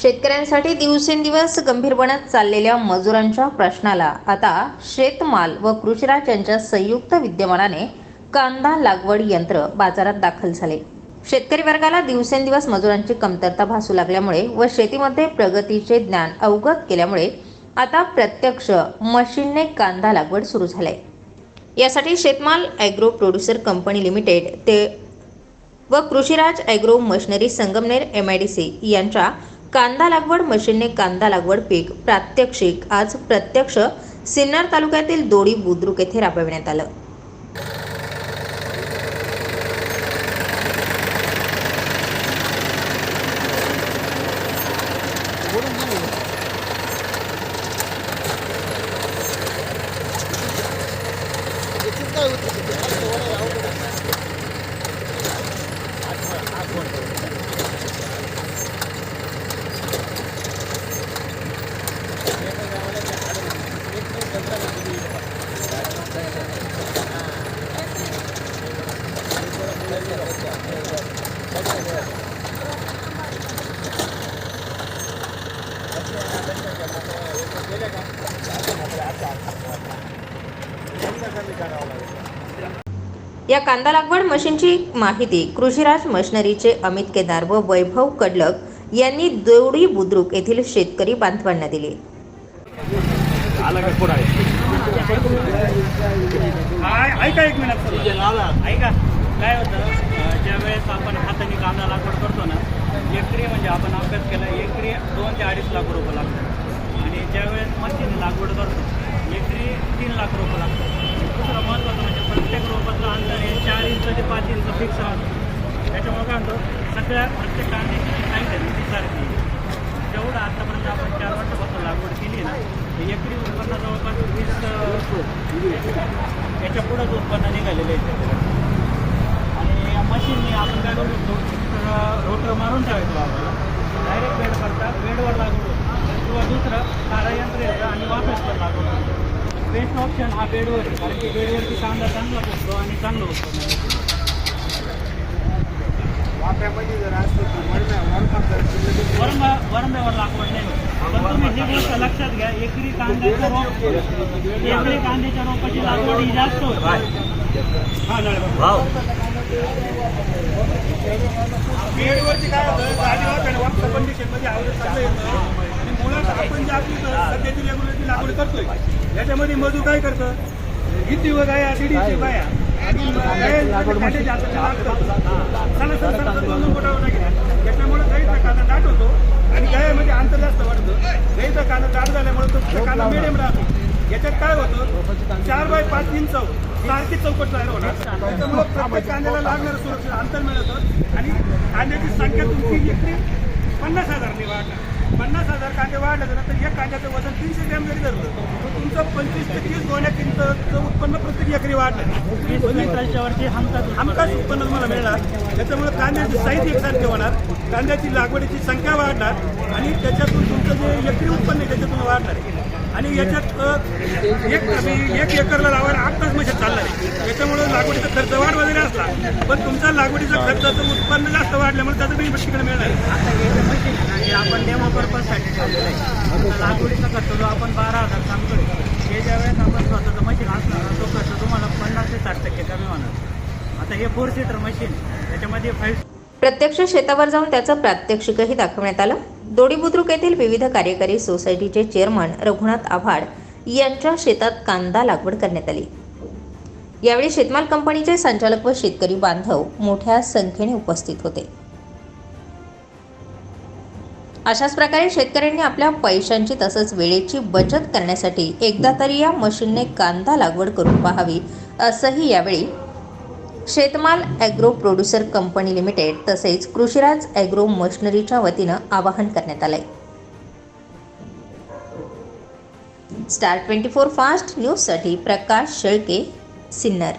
शेतकऱ्यांसाठी दिवसेंदिवस गंभीर बनत चाललेल्या मजुरांच्या प्रश्नाला आता शेतमाल व कृषीराज यांच्या संयुक्त विद्यमानाने कांदा लागवड यंत्र बाजारात दाखल झाले. शेतकरी वर्गाला दिवसेंदिवस मजुरांची कमतरता भासू लागल्यामुळे व शेतीमध्ये प्रगतीचे ज्ञान अवगत केल्यामुळे आता प्रत्यक्ष मशीनने कांदा लागवड सुरू झाली आहे यासाठी शेतमाल ॲग्रो प्रोड्युसर कंपनी लिमिटेड ते व Krishiraj agro machinery Sangamner M I D C यांच्या कांदा लागवड मशीनने कांदा लागवड पीक प्रात्यक्षिक. आज प्रत्यक्ष सिन्नर तालुक्यातील दोडी बुद्रुक येथे राबविण्यात आलं. या कांदा लागवड मशीनची माहिती कृषीराज मशिनरीचे अमित केदार व वैभव कडलक यांनी देवडी बुद्रुक येथील शेतकरी बांधवांना दिली. ऐका एक मिनिट. ऐका. काय होतं ज्या ज्यावेळेस आपण हाताने कांदा लागवड करतो ना एकरी म्हणजे आपण अभ्यास केला एकरी दोन ते अडीच लाख रुपये लागतात. आणि ज्यावेळेस मशीन लागवड करतो एकरी तीन लाख रुपये लागतात. दुसरं महत्त्वाचं म्हणजे प्रत्येक रोपाचं अंतर हे चार इंच ते पाच इंच फिक्स राहतो. त्याच्यामुळे काय होतं सगळ्या प्रत्येक कांद्याची जी साईज आहे ती सारखी जेवढं आतापर्यंत आपण चार वर्षापासून लागवड केली ना एकरी उत्पन्न जवळपास वीस याच्या पुढंच उत्पन्न निघालेलं आहे. आपण तर रोटर मारून ठेवायचं बाबा. डायरेक्ट बेड करता बेडवर लागू किंवा दुसरं सारा यंत्र येतं आणि वापस पण लागू बेस्ट ऑप्शन हा बेडवर आहे कारण की बेडवरती कांदा चांगला पोचतो आणि चांगलं उत्पन्न वाफ्यामध्ये जर असलं तर वरम्या वरमात जर केलं तर वरंबा वरंब्यावर लागवड नाही. होत. तुम्ही ही गोष्ट लक्षात घ्या एकरी कांद्याचं रोप एकरी कांद्याच्या रोपाची लागवड ही जास्त होते नळ बेडवरती काय होतं आणि वापसा कंडिशनमध्ये आवडत चांगलं येतं. आणि मुळात आपण जे आपली सध्याची रेग्युलरची लागवड करतोय याच्यामध्ये मजूर काय करतं? किती व गाया दीडशे बाया त्याच्यामुळे गाईचा कांदा दाट होतो आणि गायामध्ये अंतर जास्त वाढतं. गाईचा कांदा दाट झाल्यामुळे तो कांदा मिडियम राहतो. याच्यात काय होतं? चार बाय पाच इंच सारखी चौकट तयार होणार. त्याच्यामुळे प्रत्येक कांद्याला लागणारं सुरक्षित अंतर मिळतं. आणि कांद्याची संख्या तुमची एकरी पन्नास हजारने वाढणार. पन्नास हजार कांदे वाढले तर एक कांद्याचं वजन तीनशे ग्रॅम जरी धरलं तर तुमचं पंचवीस ते तीस गोण्या किंमतचं उत्पन्न प्रत्येक एकरी वाढलं हमखास हमखास उत्पन्न तुम्हाला मिळणार. त्याच्यामुळे कांद्याची साईज एकसारखी होणार. कांद्याची लागवडीची संख्या वाढणार. आणि त्याच्यातून तुमचं जे एकरी उत्पन्न आहे त्याच्यातून वाढणार. आहे आणि याच्यात एक आम्ही एक एकरला लावायला आठ तास मशीन चालणार आहे. त्याच्यामुळे लागवडीचा खर्च वाढ वगैरे असला पण तुमचा लागवडीचा खर्चाचं उत्पन्न जास्त वाढल्यामुळे त्याचं बेनिफिट तिकडे मिळणार आहे. आता मशीन आपण डेमो पर्पजसाठी ठेवलेलं आहे. आता लागवडीचा खर्च जो आपण बारा हजार सांगतोय हे ज्या वेळेस आपण स्वतःचं मशीन असणार तो खर्च तुम्हाला पन्नास ते साठ टक्के कमी होणार. आता हे फोर सीटर मशीन त्याच्यामध्ये फाईव्ह प्रत्यक्ष शेतावर जाऊन त्याचं प्रात्यक्षिकही दाखवण्यात आलं. दोडी बुद्रुक येथील विविध कार्यकारी सोसायटीचे चेअरमन रघुनाथ आव्हाड यांच्या शेतात कांदा लागवड करण्यात आली. यावेळी शेतमाल कंपनीचे संचालक व शेतकरी बांधव मोठ्या संख्येने उपस्थित होते. अशाच प्रकारे शेतकऱ्यांनी आपल्या पैशांची तसंच वेळेची बचत करण्यासाठी एकदा तरी या मशीनने कांदा लागवड करून पाहावी असंही यावेळी शेतमाल ॲग्रो प्रोड्युसर कंपनी लिमिटेड तसेच कृषीराज ॲग्रो मशिनरीच्या वतीनं आवाहन करण्यात आलंय. स्टार ट्वेंटी फोर फास्ट न्यूजसाठी प्रकाश शेळके सिन्नर.